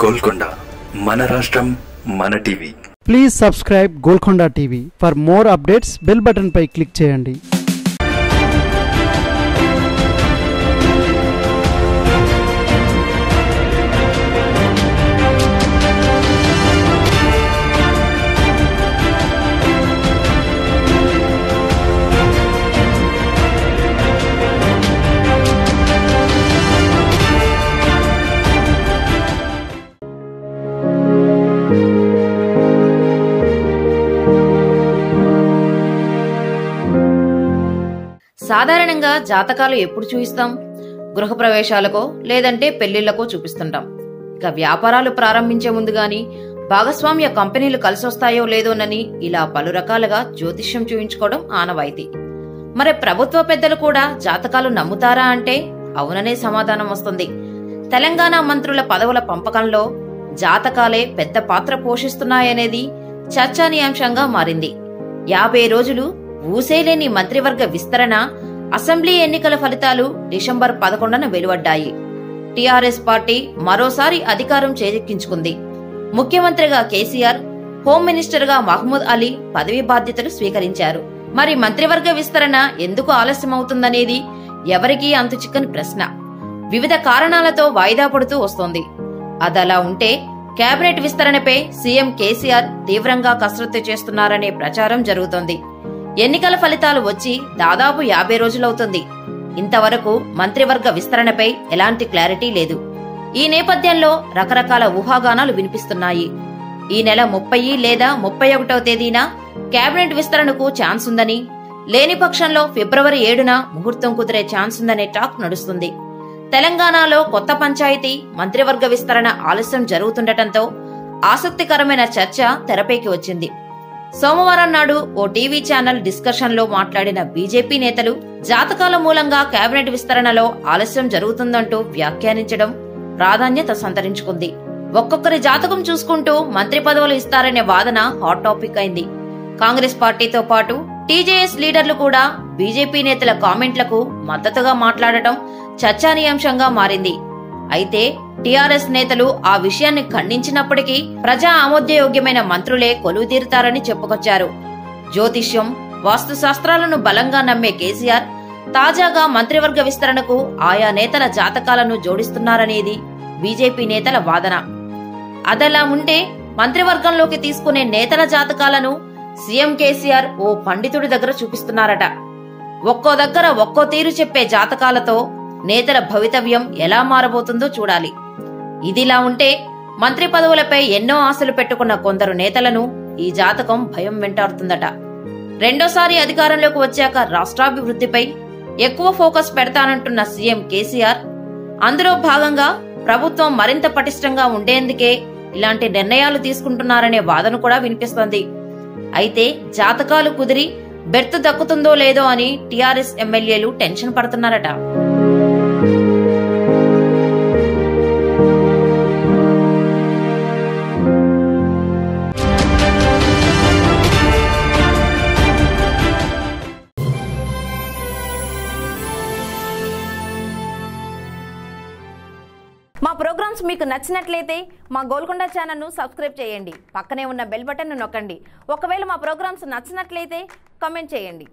గోల్కొండ మన రాష్ట్రం మన TV. Please subscribe Golconda TV for more updates bell button pi click చేయండి. సాధారణంగా జాతకాలు ఎప్పుడు చూపిస్తాం గృహప్రవేశాలకో లేదంటే పెళ్ళిళ్ళకో చూపిస్తుంటాం. ఇక వ్యాపారాలు ప్రారంభించే ముందు గాని భాగస్వామ్య కంపెనీలు కలిసొస్తాయో లేదోనని ఇలా పలు రకాలుగా జ్యోతిష్యం చూయించుకోవడం ఆనవాయితీ. మరి ప్రభుత్వ పెద్దలు కూడా జాతకాలు నమ్ముతారా అంటే అవుననే సమాధానం వస్తుంది. తెలంగాణ మంత్రుల పదవుల పంపకంలో జాతకాలే పెద్ద పాత్ర పోషిస్తున్నాయనేది చర్చానీయాంశంగా మారింది. యాభై రోజులు ఊసేలేని మంత్రివర్గ విస్తరణ అసెంబ్లీ ఎన్నికల ఫలితాలు డిసెంబర్ పదకొండున వెలువడ్డాయి. టీఆర్ఎస్ పార్టీ మరోసారి అధికారం చేజెక్కించుకుంది. ముఖ్యమంత్రిగా కేసీఆర్ హోం మినిస్టర్గా మహమూద్ అలీ పదవి బాధ్యతలు స్వీకరించారు. మరి మంత్రివర్గ విస్తరణ ఎందుకు ఆలస్యమవుతుందనేది ఎవరికీ అంతు చిక్కని ప్రశ్న. వివిధ కారణాలతో వాయిదా పడుతూ వస్తోంది. అదలా ఉంటే కేబినెట్ విస్తరణపై సీఎం కేసీఆర్ తీవ్రంగా కసరత్తు చేస్తున్నారనే ప్రచారం జరుగుతోంది. ఎన్నికల ఫలితాలు వచ్చి దాదాపు యాభై రోజులవుతుంది. ఇంతవరకు మంత్రివర్గ విస్తరణపై ఎలాంటి క్లారిటీ లేదు. ఈ నేపథ్యంలో రకరకాల ఊహాగానాలు వినిపిస్తున్నాయి. ఈ నెల ముప్పై లేదా ముప్పై ఒకటవ తేదీన కేబినెట్ విస్తరణకు ఛాన్స్ ఉందని లేని పక్షంలో ఫిబ్రవరి ఏడున ముహూర్తం కుదిరే ఛాన్స్ ఉందనే టాక్ నడుస్తుంది. తెలంగాణలో కొత్త పంచాయతీ మంత్రివర్గ విస్తరణ ఆలస్యం జరుగుతుండటంతో ఆసక్తికరమైన చర్చ తెరపైకి వచ్చింది. సోమవారం నాడు ఓ టీవీ ఛానల్ డిస్కషన్లో మాట్లాడిన బీజేపీ నేతలు జాతకాల మూలంగా కేబినెట్ విస్తరణలో ఆలస్యం జరుగుతుందంటూ వ్యాఖ్యానించడం ప్రాధాన్యత సంతరించుకుంది. ఒక్కొక్కరి జాతకం చూసుకుంటూ మంత్రి పదవులు ఇస్తారనే వాదన హాట్ టాపిక్ అయింది. కాంగ్రెస్ పార్టీతో పాటు టీజేఎస్ లీడర్లు కూడా బీజేపీ నేతల కామెంట్లకు మద్దతుగా మాట్లాడటం చర్చానీయాంశంగా మారింది. అయితే టీఆర్ఎస్ నేతలు ఆ విషయాన్ని ఖండించినప్పటికీ ప్రజా ఆమోదయోగ్యమైన మంత్రులే కొలువు తీరుతారని చెప్పుకొచ్చారు. జ్యోతిష్యం వాస్తుశాస్త్రాలను బలంగా నమ్మే కేసీఆర్ తాజాగా మంత్రివర్గ విస్తరణకు ఆయా నేతల జాతకాలను జోడిస్తున్నారనేది బీజేపీ నేతల వాదన. అదలా ఉంటే మంత్రివర్గంలోకి తీసుకునే నేతల జాతకాలను సీఎం కేసీఆర్ ఓ పండితుడి దగ్గర చూపిస్తున్నారట. ఒక్కో దగ్గర ఒక్కో తీరు చెప్పే జాతకాలతో నేతల భవితవ్యం ఎలా మారబోతుందో చూడాలి. ఇదిలా ఉంటే మంత్రి పదవులపై ఎన్నో ఆశలు పెట్టుకున్న కొందరు నేతలను ఈ జాతకం భయం వెంటాడుతుందట. రెండోసారి అధికారంలోకి వచ్చాక రాష్ట్రాభివృద్ధిపై ఎక్కువ ఫోకస్ పెడతానంటున్న సీఎం కేసీఆర్ అందులో భాగంగా ప్రభుత్వం మరింత పటిష్టంగా ఉండేందుకే ఇలాంటి నిర్ణయాలు తీసుకుంటున్నారనే వాదన కూడా వినిపిస్తోంది. అయితే జాతకాలు కుదిరి బెర్త్ దక్కుతుందో లేదో అని టీఆర్ఎస్ ఎమ్మెల్యేలు టెన్షన్ పడుతున్నారట. మా ప్రోగ్రామ్స్ మీకు నచ్చినట్లయితే మా గోల్కొండ ఛానల్ను సబ్స్క్రైబ్ చేయండి. పక్కనే ఉన్న బెల్ బటన్ను నొక్కండి. ఒకవేళ మా ప్రోగ్రామ్స్ నచ్చినట్లయితే కామెంట్ చేయండి.